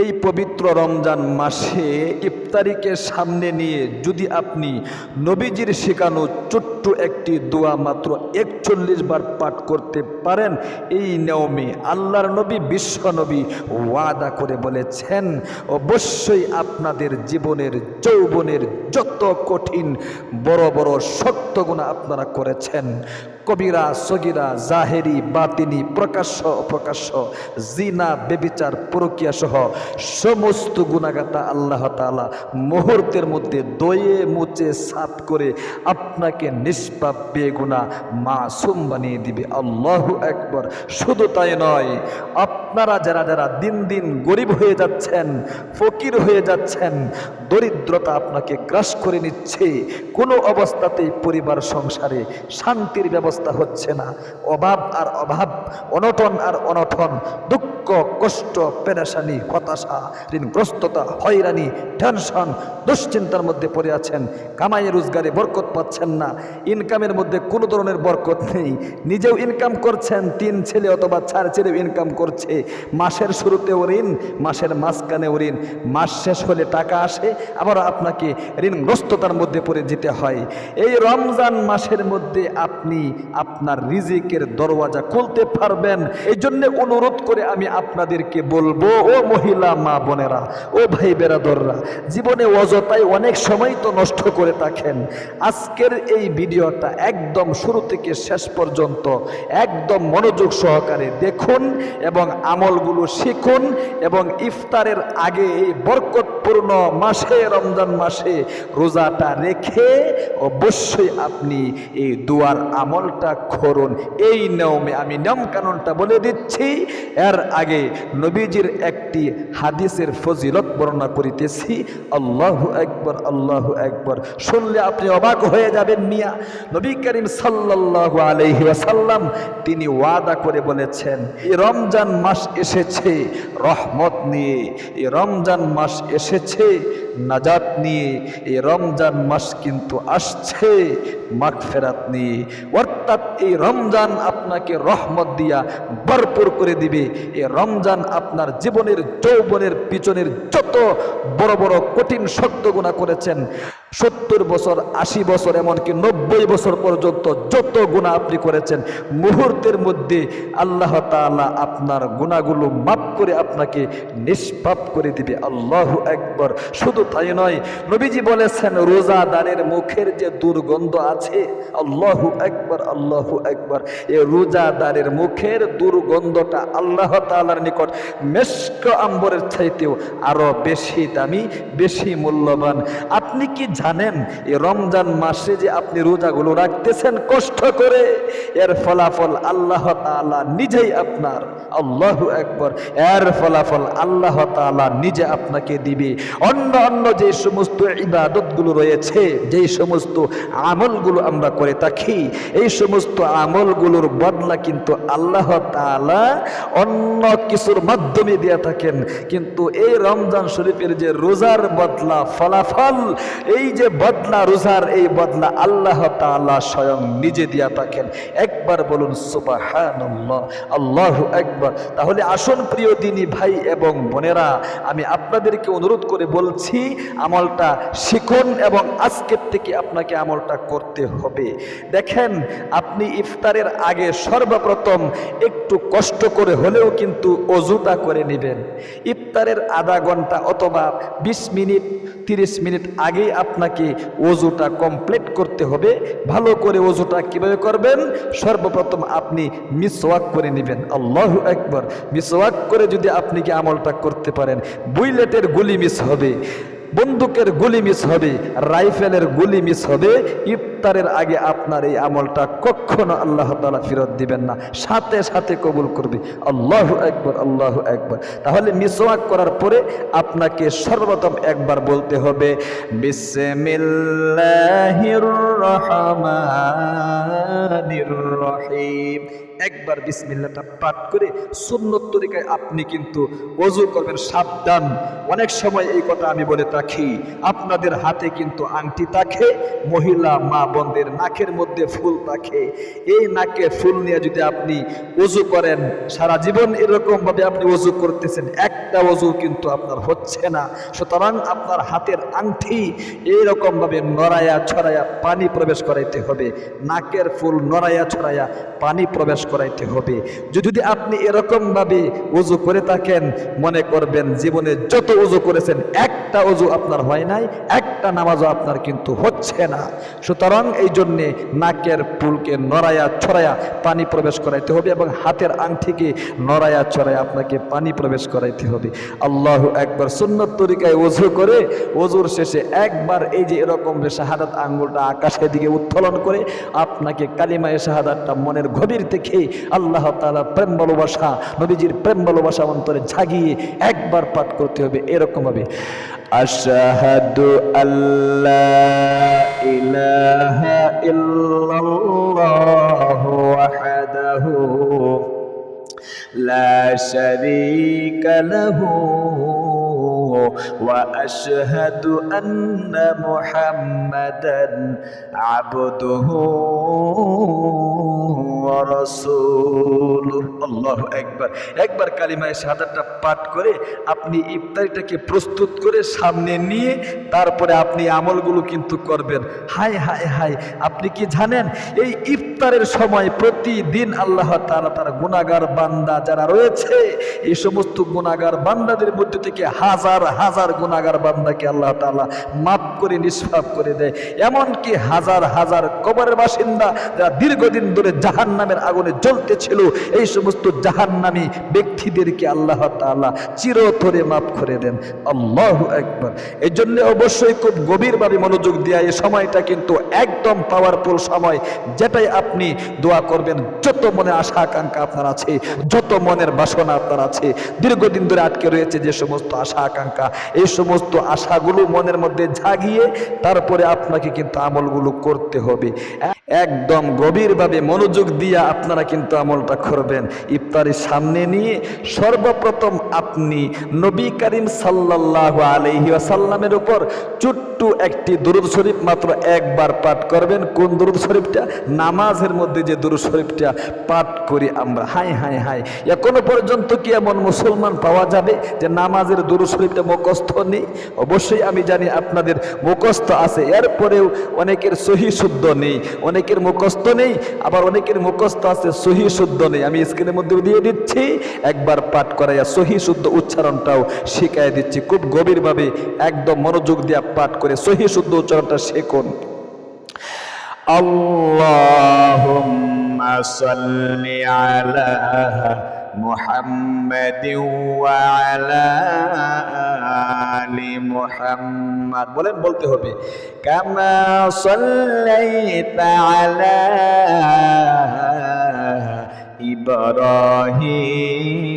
এই পবিত্র রমজান মাসে ইফতারিকে সামনে নিয়ে যদি আপনি নবীজির শেখানো ছোট্ট একটি দোয়া মাত্র একচল্লিশ বার পাঠ করতে পারেন, এই নিয়মে আল্লাহর নবী, বিশ্ব নবী ওয়াদা করে বলেছেন, অবশ্যই আপনাদের জীবনের, যৌবনের যত কঠিন, বড় বড় শক্ত গুণা আপনারা করেছেন। কবিরা, সগিরা, জাহেরি, বাতিনি, প্রকাশ্য, অপ্রকাশ্য, জিনা, বেবিচার প্রক্রিয়া সহ সমস্ত গুণাগাতা আল্লাহ তালা মুহূর্তের মধ্যে দয়ে মুচে সাফ করে আপনাকে নিষ্পাপ বেগুনা মাসুম বানিয়ে দিবে। আল্লাহ একবার শুধু তাই নয়, আপনারা যারা যারা দিন দিন গরিব হয়ে যাচ্ছেন, ফকির হয়ে যাচ্ছেন, দরিদ্রতা আপনাকে গ্রাস করে নিচ্ছে, কোনো অবস্থাতেই পরিবার সংসারে শান্তির ব্যবস্থা হচ্ছে না। অভাব আর অভাব অনটন আর অনটন দুঃখ কষ্ট, পেরেশানি, হতাশা, ঋণগ্রস্ততা, হয়রানি, টেনশন, দুশ্চিন্তার মধ্যে পড়ে আছেন। কামাই রোজগারে বরকত পাচ্ছেন না। ইনকামের মধ্যে কোনো ধরনের বরকত নেই। নিজেও ইনকাম করছেন, তিন ছেলে অথবা চার ছেলেও ইনকাম করছে। মাসের শুরুতেও ঋণ, মাসের মাঝখানেও ঋণ। মাস শেষ হলে টাকা আসে, আবার আপনাকে ঋণগ্রস্ততার মধ্যে পড়ে যেতে হয়। এই রমজান মাসের মধ্যে আপনি আপনার রিজিকের দরওয়াজা খুলতে পারবেন। এই জন্য অনুরোধ করে আমি আপনাদেরকে বলব, ও মহিলা মা বোনেরা, ও ভাই বেরাদররা, জীবনে অযথায় অনেক সময় তো নষ্ট করে থাকেন। আজকের এই ভিডিওটা একদম শুরু থেকে শেষ পর্যন্ত একদম মনোযোগ সহকারে দেখুন এবং আমলগুলো শিখুন এবং ইফতারের আগে এই বরকতপূর্ণ মাসে, রমজান মাসে রোজাটা রেখে অবশ্যই আপনি এই দুয়ার আমলটা করুন। এই নিয়মে আমি নিয়ম কানুনটা বলে দিচ্ছি। এর আগে নবীজির একটি হাদিসের ফজিলত বর্ণনা করিতেছি, আল্লাহ একবার আল্লাহ একবার শুনলে আপনি অবাক হয়ে যাবেন মিয়া। নবী করিম সাল্লাল্লাহু আলহি আসাল্লাম তিনি ওয়াদা করে বলেছেন, এই রমজান মাস এসেছে, রহমত নিয়ে। এই রমজান মাস এসেছে নাজাত নিয়ে, এই রমজান মাস কিন্তু আসছে, মাগফেরাত নিয়ে। অর্থাৎ এই রমজান আপনাকে রহমত দিয়া ভরপুর করে দিবে। এই রমজান আপনার জীবনের যৌবনের পিছনের যত বড় বড় কঠিন শক্ত গুণা করেছেন সত্তর বছর, আশি বছর, এমনকি নব্বই বছর পর্যন্ত যত গুণা আপনি করেছেন, মুহূর্তের মধ্যে আল্লাহ তাআলা আপনার গুণাগুলো মাফ করে আপনাকে নিষ্পাপ করে দিবে। আল্লাহ একবার শুধু তাই নয়, নবীজি বলেছেন, রোজাদারের মুখের যে দুর্গন্ধ আছে, আল্লাহু একবার আল্লাহ একবার এ রোজাদারের মুখের দুর্গন্ধটা আল্লাহ তাআলার নিকট মেস্ক আম্বরের চাইতেও আরও বেশি দামি, বেশি মূল্যবান। আপনি কি জানেন, এই রমজান মাসে যে আপনি রোজাগুলো রাখতেছেন কষ্ট করে, এর ফলাফল আল্লাহ তাআলা নিজেই আপনার। আল্লাহ একবার এর ফলাফল আল্লাহ তাআলা নিজে আপনাকে দিবে। অন্য অন্য যে সমস্ত ইবাদতগুলো রয়েছে যেই সমস্ত আমলগুলো আমরা করে থাকি, এই সমস্ত আমলগুলোর বদলা কিন্তু আল্লাহ তালা অন্য কিছুর মাধ্যমে দিয়ে থাকেন। কিন্তু এই রমজান শরীফের যে রোজার বদলা, ফলাফল, এই যে বদলা রোজার, এই বদলা আল্লাহ তাআলা স্বয়ং নিজে দিয়া থাকেন একবার বলুন, সুবহানাল্লাহ, আল্লাহু একবার তাহলে আসুন প্রিয় দিনী ভাই এবং বোনেরা, আমি আপনাদেরকে অনুরোধ করে বলছি, আমলটা শিখুন এবং আজকের থেকে আপনাকে আমলটা করতে হবে। দেখেন, আপনি ইফতারের আগে সর্বপ্রথম একটু কষ্ট করে হলেও কিন্তু অজুটা করে নেবেন। ইফতারের আধা ঘণ্টা অথবা বিশ মিনিট তিরিশ মিনিট আগেই আপনাকে ওজুটা কমপ্লিট করতে হবে। ভালো করে ওজুটা কীভাবে করবেন? সর্বপ্রথম আপনি মিসওয়াক করে নেবেন। আল্লাহ একবার মিসওয়াক করে যদি আপনি কি আমলটা করতে পারেন, বুইলেটের গুলি মিস হবে। বন্দুকের গুলি মিস হবে, রাইফেলের গুলি মিস হবে, ইফতারের আগে আপনার এই আমলটা কখনো আল্লাহ তালা ফেরত দিবেন না। সাথে সাথে কবুল করবে। আল্লাহ একবার আল্লাহ একবার তাহলে মিসওয়াক করার পরে আপনাকে সর্বপ্রথম একবার বলতে হবে, বিসমিল্লাহির একবার বিসমিল্লাটা পাঠ করে সুন্নত তরিকায় আপনি কিন্তু অজু করবেন সাবধান। অনেক সময় এই কথা আমি বলে থাকি, আপনাদের হাতে কিন্তু আংটি থাকে, মহিলা, মা বোনদের নাকের মধ্যে ফুল থাকে। এই নাকে ফুল নিয়ে যদি আপনি অজু করেন, সারা জীবন এরকম ভাবে আপনি অজু করতেছেন, একটা অজু কিন্তু আপনার হচ্ছে না। সুতরাং আপনার হাতের আংটি এইরকম ভাবে নড়াইয়া ছড়াইয়া পানি প্রবেশ করাইতে হবে। নাকের ফুল নড়াইয়া ছড়াইয়া পানি প্রবেশ করাইতে হবে। যদি আপনি এরকম ভাবে অজু করে থাকেন, মনে করবেন জীবনে যত অজু করেছেন, একটা অজু আপনার হয় নাই, একটা নামাজও আপনার কিন্তু হচ্ছে না। সুতরাং এই জন্যে নাকের ফুলকে নড়াইয়া ছড়াইয়া পানি প্রবেশ করাইতে হবে এবং হাতের আংটিকে নড়াইয়া ছড়াইয়া আপনাকে পানি প্রবেশ করাইতে হবে। আল্লাহ একবার সুন্নত তরিকায় অজু করে অজুর শেষে একবার এই যে এরকম শাহাদাত আঙ্গুলটা আকাশের দিকে উত্তোলন করে, আপনাকে কালিমায় শাহাদাতটা মনের গভীর থেকে আল্লাহ তাআলা প্রেম ভালোবাসা নবীজির প্রেম ভালোবাসা অন্তরে জাগিয়ে একবার পাঠ করতে হবে এরকম ভাবে আশাহাদু আল্লাহ ইলাহা ইল্লাল্লাহ ওয়াহদাহু لا شريك له واشهد ان محمدا عبده ওয়া আল্লাহু আকবার। একবার কালিমায়ে শাহাদাতটা পাঠ করে আপনি ইফতারিটাকে প্রস্তুত করে সামনে নিয়ে তারপরে আপনি আমলগুলো কিন্তু করবেন। হাই হাই হাই আপনি কি জানেন? এই ইফতারের সময় প্রতিদিন আল্লাহ তাআলা তার গুনাহগার বান্দা যারা রয়েছে, এই সমস্ত গুনাহগার বান্দাদের মধ্যে থেকে হাজার হাজার গুণাগার বান্দাকে আল্লাহ তাআলা মাফ করে, নিষ্পাপ করে দেয়। এমনকি হাজার হাজার কবরের বাসিন্দা যারা দীর্ঘদিন ধরে জাহান্নামের আগুনে জ্বলতেছিল এই সমস্ত জাহান্নামী ব্যক্তিদেরকে আল্লাহ তাআলা, চিরতরে মাফ করে দেন। আল্লাহ একবার এই জন্য অবশ্যই খুব গভীরভাবে মনোযোগ দেওয়া এই সময়টা কিন্তু একদম পাওয়ারফুল সময়, যেটাই আপনি দোয়া করবেন। যত মনে আশা, আকাঙ্ক্ষা আপনার আছে, যত মনের বাসনা আপনার আছে, দীর্ঘদিন ধরে আটকে রয়েছে যে সমস্ত আশা, আকাঙ্ক্ষা, এই সমস্ত আশাগুলো মনের মধ্যে জাগিয়ে তারপরে আপনাকে কিন্তু আমলগুলো করতে হবে। একদম গভীরভাবে মনোযোগ দিয়ে আপনারা কিন্তু আমলটা করবেন। ইফতারের সামনে নিয়ে সর্বপ্রথম আপনি নবী করিম সাল্লাহ আলহি আসাল্লামের উপর ছোট্ট একটি দুরুদ শরীফ মাত্র একবার পাঠ করবেন। কোন দুরুদ শরীফটা? নামাজের মধ্যে যে দুরুদ শরীফটা পাঠ করি আমরা। হাই হাই হাই এখনও পর্যন্ত কি এমন মুসলমান পাওয়া যাবে যে নামাজের দুরুদ শরীফটা মুখস্থ নেই? অবশ্যই আমি জানি আপনাদের মুখস্থ আছে। এরপরেও অনেকের সহি শুদ্ধ নেই, অনেকের মুখস্থ নেই, আবার অনেকের মুখস্থ আছে সহি শুদ্ধ নেই। আমি স্ক্রিনের মধ্যে দিয়ে দিচ্ছি। একবার পাঠ করাইয়া সহি শুদ্ধ উচ্চারণটাও শিখাই দিচ্ছি খুব গভীরভাবে একদম মনোযোগ দিয়ে পাঠ করে সহি শুদ্ধ উচ্চারণটা শেখুন আল্লাহুম্মা সাল্লি আলা محمد وعلى آل محمد বলেন বলতে হবে কামা সাল্লাইতা আলা ইব্রাহিম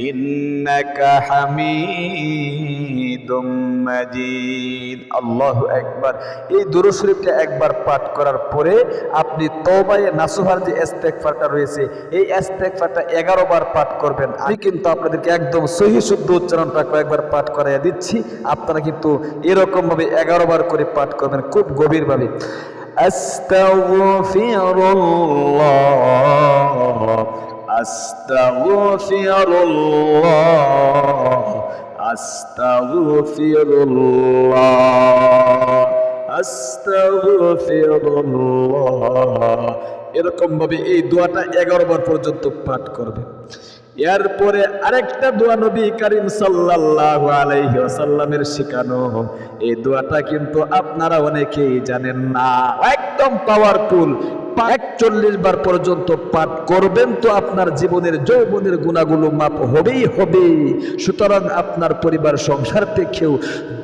إنك حميد مجيد الله أكبر এই দুরূদ শরীফটা একবার পাঠ করার পরে আপনি তওবায়ে নাসুহার যে ইস্তেগফারটা রয়েছে এই ইস্তেগফারটা 11 বার পাঠ করবেন আমি কিন্তু আপনাদেরকে একদম সহি শুদ্ধ উচ্চারণটা কয়েকবার পাঠ করাইয়া দিচ্ছি আপনারা কিন্তু এরকম ভাবে 11 বার করে পাঠ করবেন খুব গভীরভাবে أستغفر الله আস্তাগফিরুল্লাহ আস্তাগফিরুল্লাহ আস্তাগফিরুল্লাহ। এরকম ভাবে এই দোয়াটা এগারো বার পর্যন্ত পাঠ করবে। এরপরে আরেকটা দোয়া নবী করিম সাল্লাহ আলাইহি শেখানো। এই দোয়াটা কিন্তু আপনারা অনেকেই জানেন না। একদম পাওয়ারফুল একচল্লিশ বার পর্যন্ত পাঠ করবেন তো আপনার জীবনের যৌবনের গুণাগুলো মাপ হবেই হবে। সুতরাং আপনার পরিবার, সংসার থেকেও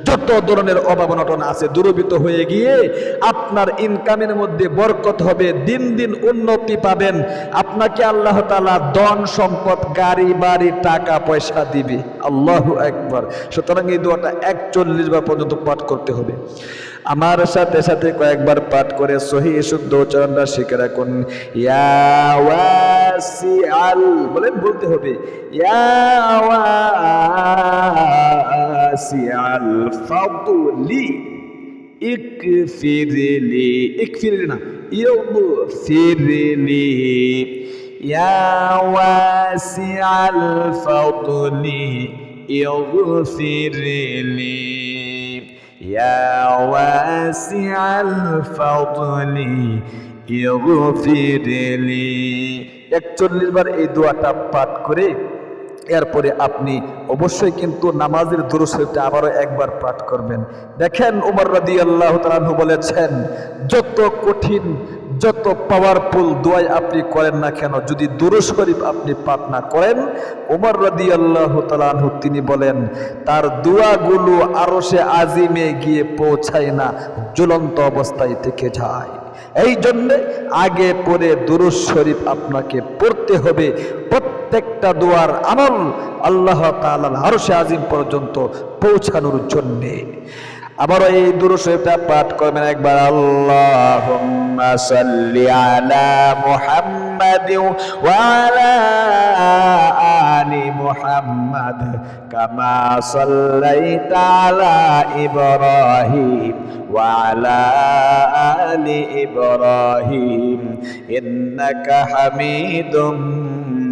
যত ধরনের অভাব অনটন আছে দূরবিত হয়ে গিয়ে আপনার ইনকামের মধ্যে বরকত হবে, দিন দিন উন্নতি পাবেন। আপনাকে আল্লাহ তালা ধন, সম্পদ, গাড়ি, বাড়ি, টাকা, পয়সা দিবে। আল্লাহ একবার সুতরাং এই দোয়াটা একচল্লিশ বার পর্যন্ত পাঠ করতে হবে। আমার সাথে সাথে কয়েকবার পাঠ করে সহি শুদ্ধ উচ্চারণটা শিখে রাখুন। ইয়া ওয়াসিআল, বলেন বলতে হবে। না ইগফিরলি ইয়া ওয়াসিআল ফাদলি ইগফিরলি يا واسع الفضل اغفر لي একচল্লিশ বার এই দোয়াটা পাঠ করে এরপরে আপনি অবশ্যই কিন্তু নামাজের দুরুসটা আবারও একবার পাঠ করবেন দেখেন উমর রাদি আল্লাহ তালু বলেছেন যত কঠিন যত পাওয়ারফুল দোয়াই আপনি করেন না কেন, যদি দুরুস শরীফ আপনি পাঠ না করেন, উমর রাদি আল্লাহ তালু তিনি বলেন, তার দোয়াগুলো আরও সে আজিমে গিয়ে পৌঁছায় না, জ্বলন্ত অবস্থায় থেকে যায়। এই জন্য আগে পরে দুরুস শরীফ আপনাকে পড়তে হবে, প্রত্যেকটা দোয়ার আমল আল্লাহ তাআলার আরশে আজিম পর্যন্ত পৌঁছানোর জন্যে। আবার এই দুরুশরীফটা পাঠ করবেন একবার। আল্লাহুম্মা সাল্লি আলা মুহাম্মাদ আলি মুহাম্মাদ কামা সাল্লাইতা আলা ইব্রাহিম ওয়া আলা আলি ইব্রাহিম। ইন্নাকা হামিদুম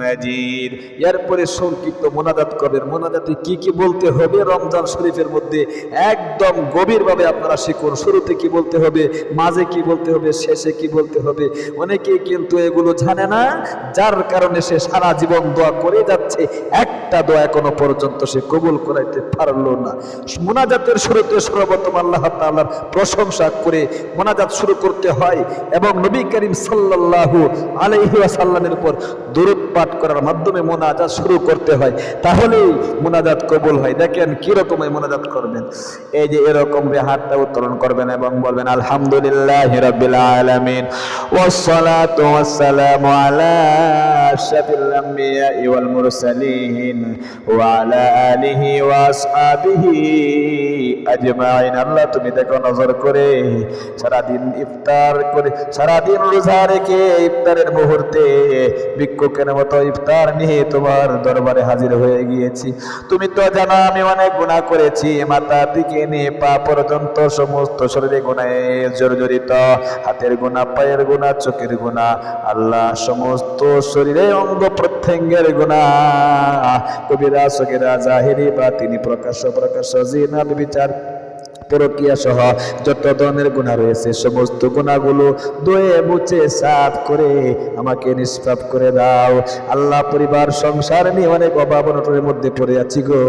মাজিদ। এরপরে সংক্ষিপ্ত মোনাজাত করবেন। মোনাজাতে কি কি বলতে হবে? রমজান শরীফের মধ্যে একদম গভীরভাবে আপনারা শিখুন। শুরুতে কি বলতে হবে? মাঝে কি বলতে হবে? শেষে কি বলতে হবে? অনেকেই কিন্তু এগুলো জানে না। যার কারণে সে সারা জীবন দোয়া করে যাচ্ছে। একটা দোয়া এখনও পর্যন্ত সে কবুল করাইতে পারল না। মোনাজাতের শুরুতে সর্বপ্রথম আল্লাহ তাআলার প্রশংসা করে মোনাজাত শুরু করতে হয় এবং নবী করিম সাল্লাল্লাহু আলাইহি ওয়াসাল্লামের উপর দরুদ পাঠ করার মাধ্যমে মোনাজাত শুরু করতে হয়, তাহলেই মোনাজাত কবুল হয়। দেখেন কি রকম মোনাজাত করবেন। এই যে এরকম হাতটা উত্তোলন করবেন এবং বলবেন, আলহামদুলিল্লাহ রাব্বিল আলামিন ওয়াসসালামু আলা আশরাফিল আম্বিয়া ওয়াল মুরসালিন ওয়া আলা আলিহি ওয়া আসহাবিহি আজমাইন। আল্লাহ, তুমি দেখো নজর করে, সারাদিন ইফতার করে, সারাদিন রোজা রেখে ইফতারের মুহূর্তে ভিক্ষুকের মতো ইফতার নিয়ে তোমার দরবারে হাজির হয়ে গিয়েছি। তুমি তো জানো, আমি অনেক গুণা করেছি। মাথা থেকে নিয়ে পা পর্যন্ত সমস্ত শরীরে গুণায় জর্জরিত। হাতের গুণা পায়ের গুণা চোখের গুণা আল্লাহ সমস্ত শরীরে অঙ্গ প্রত্যঙ্গের গুণা কবিরা, সগিরা, জাহিরি বা তিনি প্রকাশ প্রকাশ জিনা বিচার পরকিয়া সহ যত ধরনের গুণা রয়েছে, সমস্ত গুণাগুলো দয়ে মুছে, সাফ করে আমাকে নিষ্পাপ করে দাও। আল্লাহ পরিবার, সংসার নিয়ে অনেক অভাব অনটনের মধ্যে পড়ে আছি গো।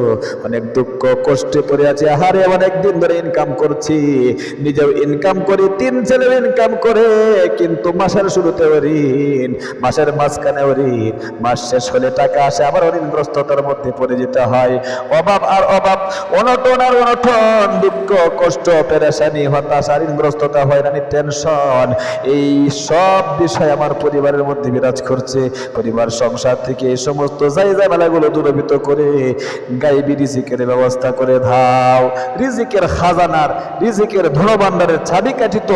অনেক দুঃখ, কষ্টে পড়ে আছি। আহারে, অনেক দিন ধরে ইনকাম করছি। নিজেও ইনকাম করি, তিন ছেলে ইনকাম করে, কিন্তু মাসের শুরুতে ঋণ মাসের মাঝখানে ঋণ মাস শেষ হলে টাকা আসে, আবার ঋণগ্রস্ততার মধ্যে পড়ে যেতে হয়। অভাব আর অভাব, অনটন আর অনটন, দুঃখ কষ্ট, পেরেশানি, হতাশা, ঋণগ্রস্ততা হয়রানি টেনশন এই সব বিষয় আমার পরিবারের মধ্যে বিরাজ করছে। পরিবার, সংসার থেকে এই সমস্ত জায়গা মেলাগুলো দূরভূত করে গাইবি রিজিকের ব্যবস্থা করে ধাও রিজিকের খাজানার, রিজিকের ধনভাণ্ডারের চাবি কাঠিত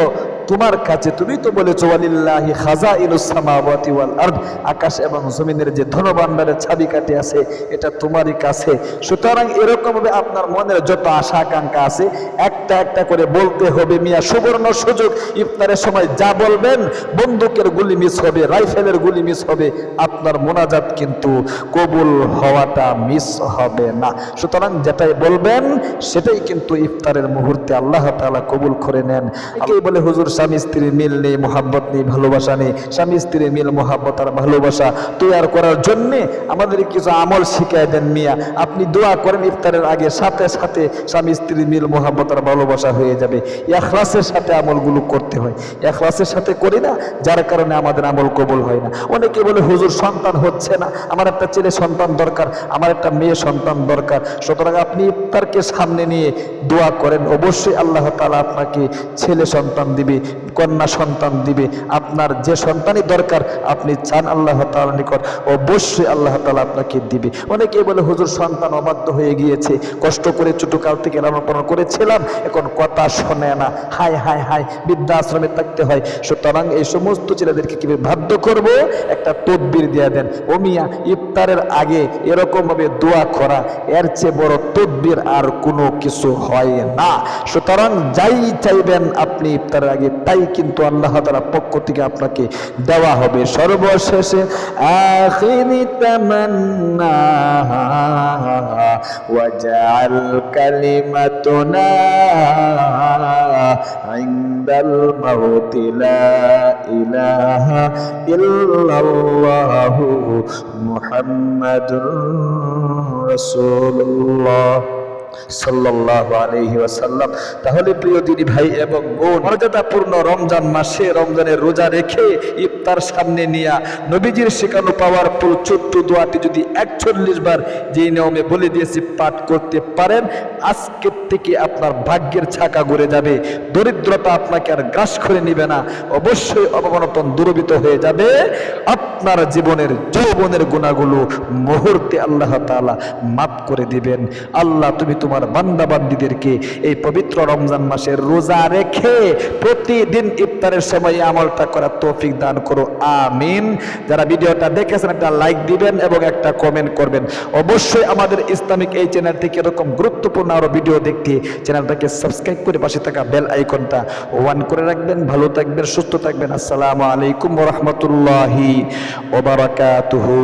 তোমার কাছে তুমি তো বলেছ আলিল্লাহি খাজা সামাওয়াতি ওয়াল আরদ আকাশ এবং জমিনের যে ধনভাণ্ডারের চাবিকাঠি আছে এটা তোমারই কাছে। সুতরাং এরকম ভাবে আপনার মনের যত আশা আকাঙ্ক্ষা আছে একটা একটা করে বলতে হবে মিয়া সুবর্ণ সুযোগ। ইফতারের সময় যা বলবেন বন্দুকের গুলি মিস হবে রাইফেলের গুলি মিস হবে আপনার মোনাজাত কিন্তু কবুল হওয়াটা মিস হবে না। সুতরাং যেটাই বলবেন সেটাই কিন্তু ইফতারের মুহূর্তে আল্লাহ তাআলা কবুল করে নেন। একেই বলে হুজুর স্বামী স্ত্রীর মিল নেই, মোহাব্বত নেই, ভালোবাসা নেই। স্বামী স্ত্রীর মিল, মোহাব্বত আর ভালোবাসা তৈয়ার করার জন্যে আমাদের কিছু আমল শিখাই দেন মিয়া। আপনি দোয়া করেন ইফতারের আগে, সাথে সাথে স্বামী স্ত্রীর মিল, মোহাব্বত আর ভালোবাসা হয়ে যাবে। এখলাসের সাথে আমলগুলো করতে হয়। এখলাসের সাথে করি না, যার কারণে আমাদের আমল কবুল হয় না। অনেকে বলে, হুজুর, সন্তান হচ্ছে না। আমার একটা ছেলে সন্তান দরকার, আমার একটা মেয়ে সন্তান দরকার। সুতরাং আপনি ইফতারকে সামনে নিয়ে দোয়া করেন। অবশ্যই আল্লাহ তাআলা আপনাকে ছেলে সন্তান দিবে। life কন্যা সন্তান দিবে। আপনার যে সন্তানই দরকার, আপনি চান আল্লাহ তাআলা নিকট, অবশ্যই আল্লাহ তালা আপনাকে দিবে। অনেকে বলে, হুজুর, সন্তান অবাধ্য হয়ে গিয়েছে। কষ্ট করে ছোটকাল থেকে লালন করেছিলাম, এখন কথা শোনে না। হায় হায় হায় বৃদ্ধাশ্রমে থাকতে হয়। সুতরাং এই সমস্ত ছেলেদেরকে কীভাবে বাধ্য করব? একটা তদবির দিয়ে দেন। ও মিয়া, ইফতারের আগে এরকমভাবে দোয়া করা, এর চেয়ে বড় তদবির আর কোনো কিছু হয় না। সুতরাং যাই চাইবেন, আপনি ইফতারের আগে তাই কিন্তু আল্লাহ তাআলার পক্ষ থেকে আপনাকে দেওয়া হবে। সর্বশেষে আখিরি ইলাহা সাল্লাল্লাহু আলাইহি ওয়াসাল্লাম। তাহলে প্রিয় দিদি ভাই এবং বোন, মর্যাদাপূর্ণ রমজান মাসে রমজানের রোজা রেখে ইফতার সামনে নিয়ে নবীজির শেখানো পাওয়ার পুর ছোট্ট দোয়াটি যদি একচল্লিশ বার যেই নিয়মে বলে দিয়েছি পাঠ করতে পারেন, আজকের থেকে আপনার ভাগ্যের ছাকা ঘুরে যাবে, দরিদ্রতা আপনাকে আর গ্রাস করে নিবে না, অবশ্যই অবগণতন দুরবিত হয়ে যাবে। আপনার জীবনের যৌবনের গুণাগুলো মুহূর্তে আল্লাহ তাআলা মাফ করে দিবেন। আল্লাহ, তুমি তোমার বান্দা বান্দিদেরকে এই পবিত্র রমজান মাসের রোজা রেখে প্রতিদিন ইফতারের সময় আমলটা করার তৌফিক দান করো। আমিন। যারা ভিডিওটা দেখেছেন, একটা লাইক দিবেন এবং একটা কমেন্ট করবেন। অবশ্যই আমাদের ইসলামিক এই চ্যানেল থেকে এরকম গুরুত্বপূর্ণ আরও ভিডিও দেখতে চ্যানেলটাকে সাবস্ক্রাইব করে পাশে থাকা বেল আইকনটা ওয়ান করে রাখবেন। ভালো থাকবেন, সুস্থ থাকবেন। আসসালামু আলাইকুম ওরহমতুল্লাহি ওবারাকাতুহু